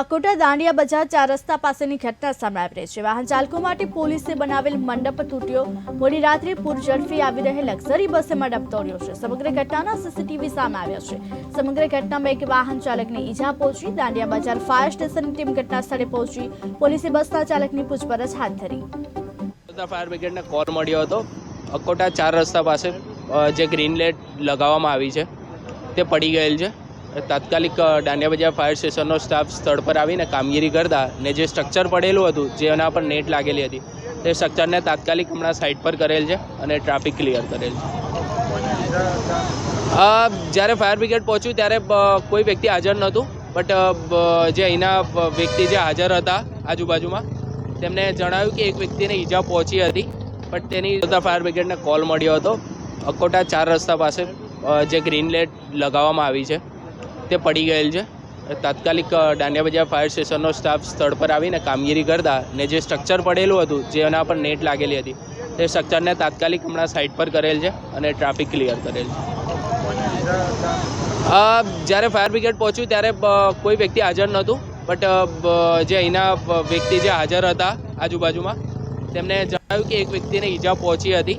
અકોટા દાંડિયા બજાર ચાર રસ્તા પાસેની ઘટના સામે આવી રહી છે. વાહન ચાલકો માટે પોલીસે બનાવેલ મંડપ તૂટ્યો. મોડી રાત્રે પૂર ઝડપી આવી રહેલ લક્ઝરી બસે મંડપ તોડ્યો છે. સમગ્ર ઘટનાના સીસીટીવી સામે આવ્યા છે. સમગ્ર ઘટનામાં એક વાહન ચાલકને ઈજા પહોંચી. દાંડિયા બજાર ફાયર સ્ટેશનની ટીમ ઘટના સ્થળે પહોંચી. પોલીસે બસના ચાલકની પૂછપરછ હાથ ધરી. ફાયર બ્રિગેડને કોલ મળ્યો હતો. અકોટા ચાર રસ્તા પાસે જે ગ્રીન લાઇટ લગાવવામાં આવી છે, તે પડી ગયેલ છે. તાત્કાલિક દાંડિયા બજાર ફાયર સ્ટેશનનો સ્ટાફ સ્થળ પર આવીને કામગીરી કરતા ને જે સ્ટ્રક્ચર પડેલું હતું જેના પર નેટ લાગેલી હતી, તે સ્ટ્રક્ચરને તાત્કાલિક હમણાં સાઇડ પર કરેલ છે અને ટ્રાફિક ક્લિયર કરેલ છે. જ્યારે ફાયર બ્રિગેડ પહોંચ્યું ત્યારે કોઈ વ્યક્તિ હાજર નહોતું બટ જે અહીંના વ્યક્તિ જે હાજર હતા આજુબાજુમાં, તેમને જણાવ્યું કે એક વ્યક્તિને ઈજા પહોંચી હતી બટ તેની જોતાં ફાયર બ્રિગેડને કોલ મળ્યો હતો. અકોટા ચાર રસ્તા પાસે જે ગ્રીન લાઇટ લગાવવામાં આવી છે. તે પડી ગયેલ છે. તાત્કાલિક દાંડિયા બજાર ફાયર સ્ટેશનનો સ્ટાફ સ્થળ પર આવીને કામગીરી કરતા ને જે સ્ટ્રક્ચર પડેલું હતું જેના પર નેટ લાગેલી હતી, તે સ્ટ્રક્ચરને તાત્કાલિક હમણાં સાઇટ પર કરેલ છે અને ટ્રાફિક ક્લિયર કરેલ છે. જ્યારે ફાયર બ્રિગેડ પહોંચ્યું ત્યારે કોઈ વ્યક્તિ હાજર નહોતું બટ જે અહીંના વ્યક્તિ જે હાજર હતા આજુબાજુમાં તેમણે જણાવ્યું કે એક વ્યક્તિને ઈજા પહોંચી હતી.